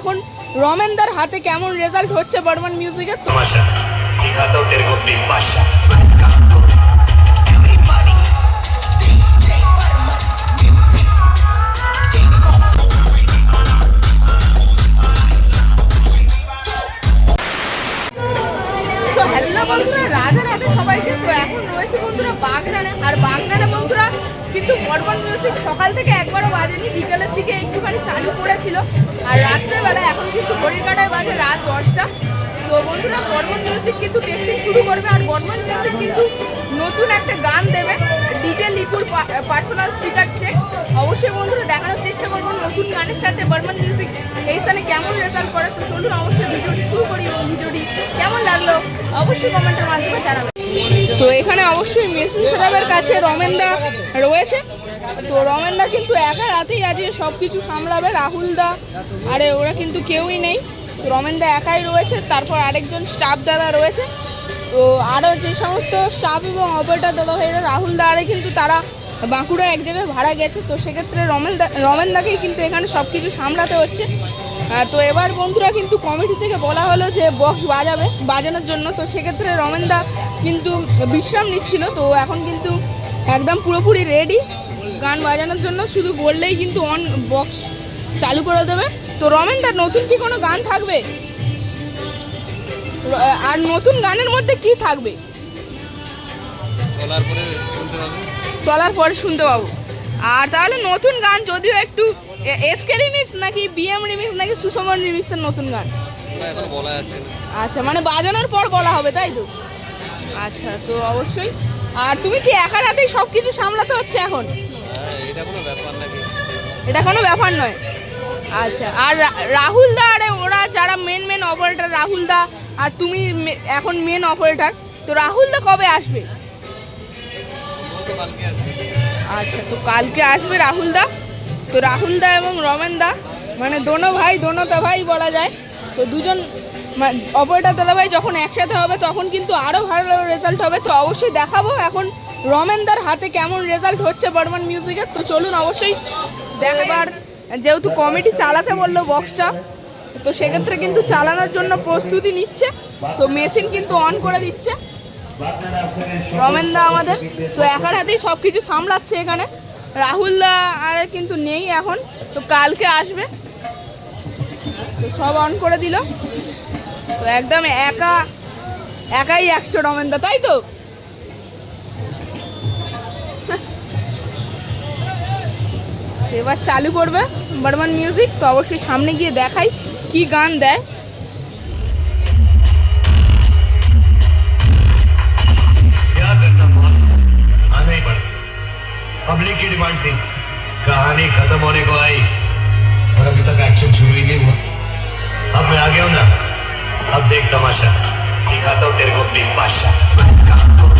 এখন রমেনদার হাতে কেমন রেজাল্ট হচ্ছে বর্মান মিউজিকের তো হ্যালো বন্ধুরা রাজা রাজা সবাই কিন্তু এখন রয়েছে বন্ধুরা বাগনানে। আর বাগনানে বন্ধুরা কিন্তু বর্মন মিউজিক সকাল থেকে একবারও বাজেনি, বিকালের দিকে একটুখানি চালু করেছিল। আর রাত্রেবেলা এখন কিন্তু ঘড়ির কাটায় বাজে রাত দশটা। তো বন্ধুরা, বর্মন মিউজিক কিন্তু টেস্টিং শুরু করবে। আর বর্মন মিউজিক কিন্তু নতুন একটা গান দেবে। ডিজে লিকুর পার্সোনাল স্পিকার চেক অবশ্যই বন্ধুরা দেখানোর চেষ্টা করব নতুন গানের সাথে বর্মন মিউজিক এই স্থানে কেমন রেজাল্ট করে? তো চলুন অবশ্যই ভিডিওটি অবশ্যই কমেন্টের মাধ্যমে জানাবেন। তো এখানে অবশ্যই মেশিন সেরাবের কাছে রমেনদা রয়েছে। তো রমেনদা কিন্তু একা রাতেই আজকে সব কিছু সামলাবে রাহুলদা আরে ওরা কিন্তু কেউই নেই। তো রমেনদা একাই রয়েছে, তারপর আরেকজন স্টাফ দাদা রয়েছে। তো আরও যে সমস্ত স্টাফ এবং অপারেটার দাদা ভাইরা, রাহুল আরে কিন্তু তারা বাঁকুড়া এক জায়গায় ভাড়া গেছে। তো সেক্ষেত্রে রমেন দা রমেন কিন্তু এখানে সব কিছু সামলাতে হচ্ছে। তো এবার বন্ধুরা কিন্তু কমিটি থেকে বলা হলো যে বক্স বাজাবে বাজানোর জন্য। তো সেক্ষেত্রে রমেন দা কিন্তু বিশ্রাম নিচ্ছিল তো এখন কিন্তু একদম পুরোপুরি রেডি গান বাজানোর জন্য। শুধু বললেই কিন্তু অন বক্স চালু করে দেবে। তো রমেন দার নতুন কি কোনো গান থাকবে? আর নতুন গানের মধ্যে কি থাকবে? চলার পরে চলার পরে শুনতে পাবো। আর তাহলে নতুন গান যদিও একটু এসকে রিমিক্স নাকি বিএম রিমিক্স নাকি সুষমন রিমিক্সের নতুন গান? এখন বলা যাচ্ছে আচ্ছা মানে বাজানোর পর বলা হবে তাই তো? আচ্ছা তো অবশ্যই। আর তুমি কি একার হাতেই সব কিছু সামলাতে হচ্ছে এখন? হ্যাঁ এটা কোনো ব্যাপার নাকি? এটা কোনো ব্যাপার নয়। আচ্ছা আর রাহুল দা আরে ওরা যারা main main operator Rahul da আর তুমি এখন মেন অপারেটর তো রাহুল দা কবে আসবে? কালকে আসবে আচ্ছা তো কালকে আসবে রাহুল দা। তো রাহুল দা এবং রমেন দা। মানে দোনো ভাই, দোনো তা ভাই বলা যায়। তো দুজন অপারেটার দাদা ভাই যখন একসাথে হবে তখন কিন্তু আরও ভালো রেজাল্ট হবে। তো অবশ্যই দেখাবো এখন রমেনদার হাতে কেমন রেজাল্ট হচ্ছে বর্মান মিউজিকের তো চলুন অবশ্যই দেখ এবার যেহেতু কমিটি চালাতে বলল বক্সটা তো সেক্ষেত্রে কিন্তু চালানোর জন্য প্রস্তুতি নিচ্ছে। তো মেশিন কিন্তু অন করে দিচ্ছে। রমেনদা আমাদের। তো একার হাতেই সব কিছু সামলাচ্ছে এখানে। রাহুলদা আর কিন্তু নেই এখন। তো কালকে আসবে। তো সব অন করে দিল। তো একদম একা, একাই একশো রমেনদা তাই তো? এবার চালু করবে বর্মান মিউজিক তো অবশ্যই সামনে গিয়ে দেখাই কি গান দেয়। पब्लिक की डिमांड थी। कहानी खत्म होने को आई और अभी तक एक्शन शुरू ही नहीं हुआ। अब मैं आ गया हूँ ना। अब देख तमाशा। दिखाता हूँ तेरे को अपनी बादशाह।